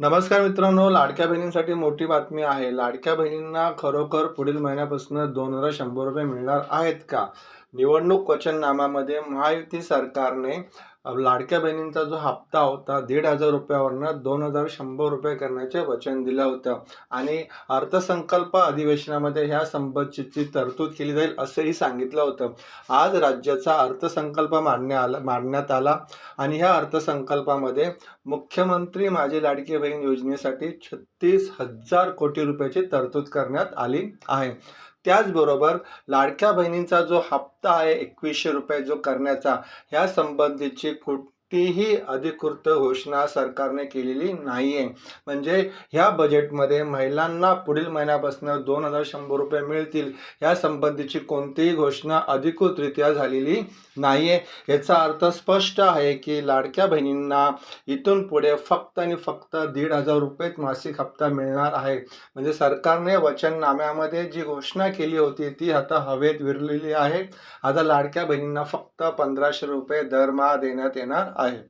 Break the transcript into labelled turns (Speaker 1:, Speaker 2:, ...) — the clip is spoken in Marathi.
Speaker 1: नमस्कार मित्रांनो लाडक्या बहिणींसाठी मोठी बातमी आहे. लाडक्या बहिणींना खरोखर पुढील महिन्यापासून दोन हजार शंभर रुपये मिळणार आहेत का? निवडणूक वचननामामध्ये महायुती सरकारने लाडक्या बहिणींचा जो हप्ता होता दीड हजार रुपयावरनं दोन हजार शंभर रुपये करण्याचे वचन दिलं होतं. आणि अर्थसंकल्प अधिवेशनामध्ये ह्या संबंधीची तरतूद केली जाईल असंही सांगितलं होतं. आज राज्याचा अर्थसंकल्प मांडण्या आला मांडण्यात आला आणि ह्या अर्थसंकल्पामध्ये मुख्यमंत्री माझी लाडकी बहीण योजनेसाठी छत्तीस हजार कोटी रुपयाची तरतूद करण्यात आली आहे. त्याचबरोबर लाडक्या बहिणींचा जो हप्ता आहे एकवीसशे रुपये जो करण्याचा ह्या संबंधीची तीही अधिकृत घोषणा सरकारने केलेली नाही आहे म्हणजे ह्या बजेटमध्ये महिलांना पुढील महिन्यापासून दोन हजार शंभर रुपये मिळतील या संबंधीची कोणतीही घोषणा अधिकृतरित्या झालेली नाही आहे याचा अर्थ स्पष्ट आहे की लाडक्या बहिणींना इथून पुढे फक्त आणि फक्त दीड हजार रुपयेच मासिक हप्ता मिळणार आहे. म्हणजे सरकारने वचननाम्यामध्ये जी घोषणा केली होती ती आता हवेत विरलेली आहे. आता लाडक्या बहिणींना फक्त पंधराशे रुपये दरमहा देण्यात येणार आहे